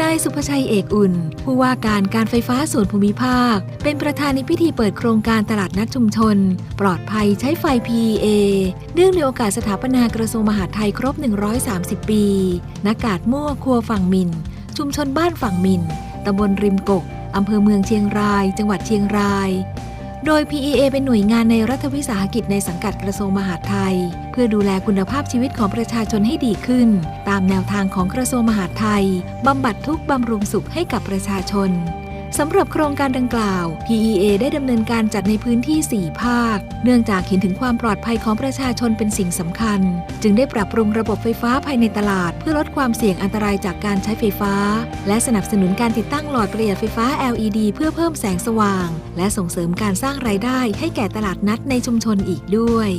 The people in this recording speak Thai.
นายสุภชัยเอกอุ่น ผู้ว่าการการไฟฟ้าส่วนภูมิภาค เป็นประธานในพิธีเปิดโครงการตลาดนัดชุมชน ปลอดภัยใช้ไฟ PEA เนื่องในโอกาสสถาปนากระทรวงมหาดไทยครบ 130 ปีณกาดมั่วครัวฝั่งมิน ชุมชนบ้านฝั่งมินตำบลริมกกอำเภอเมืองเชียงราย จังหวัดเชียงราย โดย PEA เป็นหน่วยงานในรัฐวิสาหกิจในสังกัดกระทรวงมหาดไทย เพื่อดูแลคุณภาพชีวิตของประชาชนให้ดีขึ้น ตามแนวทางของกระทรวงมหาดไทยบำบัดทุกข์บำรุงสุขให้กับประชาชน สำหรับโครงการดังกล่าว PEA ได้ดำเนินการจัดในพื้นที่ 4 ภาค เนื่องจากเห็นถึงความปลอดภัยของประชาชนเป็นสิ่งสำคัญ จึงได้ปรับปรุงระบบไฟฟ้าภายในตลาด เพื่อลดความเสี่ยงอันตรายจากการใช้ไฟฟ้า และสนับสนุนการติดตั้งหลอดประหยัดไฟฟ้า LED เพื่อเพิ่มแสงสว่าง และส่งเสริมการสร้างรายได้ให้แก่ตลาดนัดในชุมชนอีกด้วย